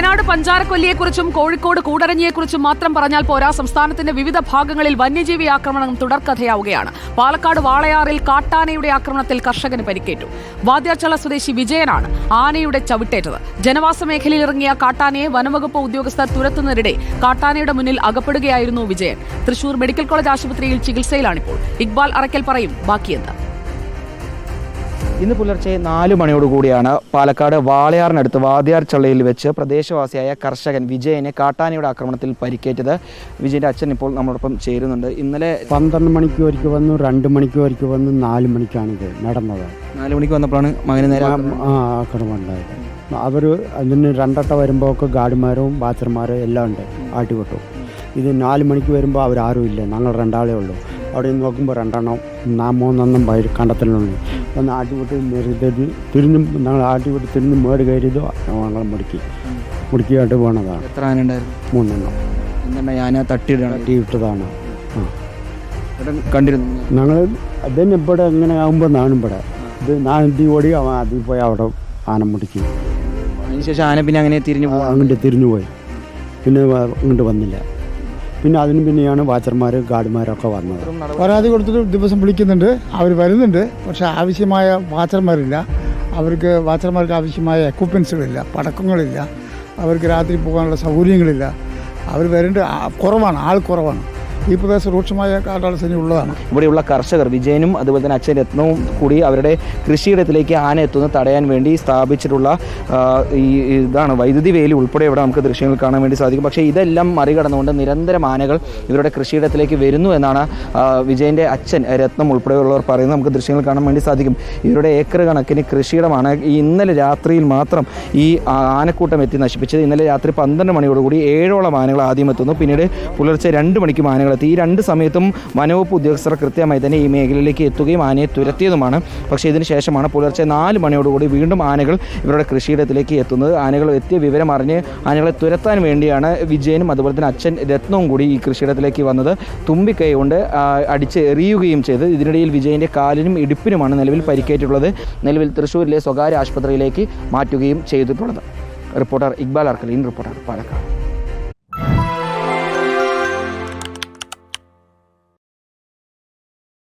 വയനാട് പഞ്ചാരക്കൊല്ലിയെക്കുറിച്ചും കോഴിക്കോട് കൂടരഞ്ഞിയെക്കുറിച്ചും മാത്രം പറഞ്ഞാൽ പോരാ. സംസ്ഥാനത്തിന്റെ വിവിധ ഭാഗങ്ങളിൽ വന്യജീവി ആക്രമണം തുടർക്കഥയാവുകയാണ്. പാലക്കാട് വാളയാറിൽ കാട്ടാനയുടെ ആക്രമണത്തിൽ കർഷകന് പരിക്കേറ്റു. വാദ്യാർച്ചള സ്വദേശി വിജയനാണ് ആനയുടെ ചവിട്ടേറ്റത്. ജനവാസ മേഖലയിൽ ഇറങ്ങിയ കാട്ടാനയെ വനംവകുപ്പ് ഉദ്യോഗസ്ഥർ തുരത്തുന്നതിനിടെ കാട്ടാനയുടെ മുന്നിൽ അകപ്പെടുകയായിരുന്നു വിജയൻ. തൃശൂർ മെഡിക്കൽ കോളേജ് ആശുപത്രിയിൽ ചികിത്സയിലാണിപ്പോൾ. ഇക്ബാൽ അറക്കൽ പറയും ബാക്കിയെന്താ? ഇന്ന് പുലർച്ചെ നാല് മണിയോടുകൂടിയാണ് പാലക്കാട് വാളയാറിനടുത്ത് വാദിയാർ ചള്ളയിൽ വെച്ച് പ്രദേശവാസിയായ കർഷകൻ വിജയനെ കാട്ടാനയുടെ ആക്രമണത്തിൽ പരിക്കേറ്റത്. വിജയന്റെ അച്ഛൻ ഇപ്പോൾ നമ്മളോടൊപ്പം ചേരുന്നുണ്ട്. ഇന്നലെ പന്ത്രണ്ട് മണിക്ക് ഒരിക്കൽ വന്നു രണ്ട് മണിക്ക് ഒരിക്കൽ വന്നു നാല് മണിക്കാണ് ഇത് നടന്നത്. നാല് മണിക്ക് വന്നപ്പോഴാണ് മകന് നേരെ ആക്രമണം. ഉണ്ടായത്. അവർ അതിന് രണ്ടട്ട വരുമ്പോൾ ഒക്കെ ഗാർഡുമാരും ബാച്ചർമാരും എല്ലാം ഉണ്ട് ആട്ടിവിട്ടു. ഇത് നാല് മണിക്ക് വരുമ്പോൾ അവരാരും ഇല്ല ഞങ്ങൾ രണ്ടാളേ ഉള്ളൂ. അവിടെ നിന്ന് നോക്കുമ്പോൾ രണ്ടെണ്ണം നാം മൂന്നെണ്ണം വഴി കണ്ടത്തിലുണ്ട്. ഒന്ന് ആട്ടിവിട്ട് മെരുതത് തിരിഞ്ഞും ഞങ്ങൾ ആട്ടിപൊട്ടി തിരിഞ്ഞ് മേട് കയറിയതോ ഞങ്ങൾ മുടുക്കി. മുടുക്കിയായിട്ട് പോണതാണ് എത്ര ആനുണ്ടായിരുന്നു മൂന്നെണ്ണം. ആന തട്ടി വിട്ടതാണ് ആ. കണ്ടിരുന്നു? ഞങ്ങൾ അതന്നെ ഇവിടെ എങ്ങനെ ആകുമ്പോൾ നാണും ഇവിടെ. ഇത് എന്തി ഓടി അവൻ അതിൽ പോയി അവിടെ ആന മുടിച്ചു അതിനുശേഷം ആന പിന്നെ അങ്ങനെ തിരിഞ്ഞു പോകും അങ്ങോട്ട് തിരിഞ്ഞു പോയി. പിന്നെ അങ്ങോട്ട് വന്നില്ല. പിന്നെ അതിന് പിന്നെയാണ് വാച്ചർമാർ ഗാർഡുമാരൊക്കെ വന്നത്. പരാതി കൊടുത്തിട്ട് ദിവസം വിളിക്കുന്നുണ്ട്. അവർ വരുന്നുണ്ട്. പക്ഷേ ആവശ്യമായ വാച്ചർമാരില്ല. അവർക്ക് വാച്ചർമാർക്ക് ആവശ്യമായ എക്യുപ്മെൻസുകളില്ല പടക്കങ്ങളില്ല. അവർക്ക് രാത്രി പോകാനുള്ള സൗകര്യങ്ങളില്ല. അവർ വരേണ്ട കുറവാണ് ആൾ കുറവാണ്. ഈ പ്രദേശം രൂക്ഷമായ കാട്ടാളസേന ഉള്ളതാണ്. ഇവിടെയുള്ള കർഷകർ വിജയനും അതുപോലെ തന്നെ അച്ഛൻ രത്നവും കൂടി അവരുടെ കൃഷിയിടത്തിലേക്ക് ആന എത്തുന്നത് തടയാൻ വേണ്ടി സ്ഥാപിച്ചിട്ടുള്ള ഈ ഇതാണ് വൈദ്യുതി വേലി ഉൾപ്പെടെ ഇവിടെ നമുക്ക് ദൃശ്യങ്ങൾ കാണാൻ വേണ്ടി സാധിക്കും. പക്ഷേ ഇതെല്ലാം മറികടന്നുകൊണ്ട് നിരന്തരം ആനകൾ ഇവരുടെ കൃഷിയിടത്തിലേക്ക് വരുന്നു എന്നാണ് വിജയന്റെ അച്ഛൻ രത്നം ഉൾപ്പെടെയുള്ളവർ പറയുന്നത് നമുക്ക് ദൃശ്യങ്ങൾ കാണാൻ വേണ്ടി സാധിക്കും. ഇവരുടെ ഏക്കർ കണക്കിന് കൃഷിയിടമാണ് ഇന്നലെ രാത്രിയിൽ മാത്രം ഈ ആനക്കൂട്ടം എത്തി നശിപ്പിച്ചത്. ഇന്നലെ രാത്രി പന്ത്രണ്ട് മണിയോടുകൂടി ഏഴോളം ആനകൾ ആദ്യം എത്തുന്നു. പിന്നീട് പുലർച്ചെ രണ്ട് മണിക്കും ആനകൾ എത്തി ഈ രണ്ട് സമയത്തും വനവകുപ്പ് ഉദ്യോഗസ്ഥർ കൃത്യമായി തന്നെ ഈ മേഖലയിലേക്ക് എത്തുകയും ആനയെ തുരത്തിയതുമാണ്. പക്ഷേ ഇതിന് ശേഷമാണ് പുലർച്ചെ നാല് മണിയോടുകൂടി വീണ്ടും ആനകൾ ഇവരുടെ കൃഷിയിടത്തിലേക്ക് എത്തുന്നത്. ആനകൾ എത്തിയ വിവരം അറിഞ്ഞ് ആനകളെ തുരത്താൻ വേണ്ടിയാണ് വിജയനും അതുപോലെ തന്നെ അച്ഛൻ രത്നവും കൂടി ഈ കൃഷിയിടത്തിലേക്ക് വന്നത്. തുമ്പിക്കൈ കൊണ്ട് അടിച്ച് എറിയുകയും ചെയ്ത് ഇതിനിടയിൽ വിജയന്റെ കാലിനും ഇടുപ്പിനുമാണ് നിലവിൽ പരിക്കേറ്റിട്ടുള്ളത്. നിലവിൽ തൃശ്ശൂരിലെ സ്വകാര്യ ആശുപത്രിയിലേക്ക് മാറ്റുകയും ചെയ്തിട്ടുള്ളത്. Reporter Iqbal Arkaleen reporter Palakkad.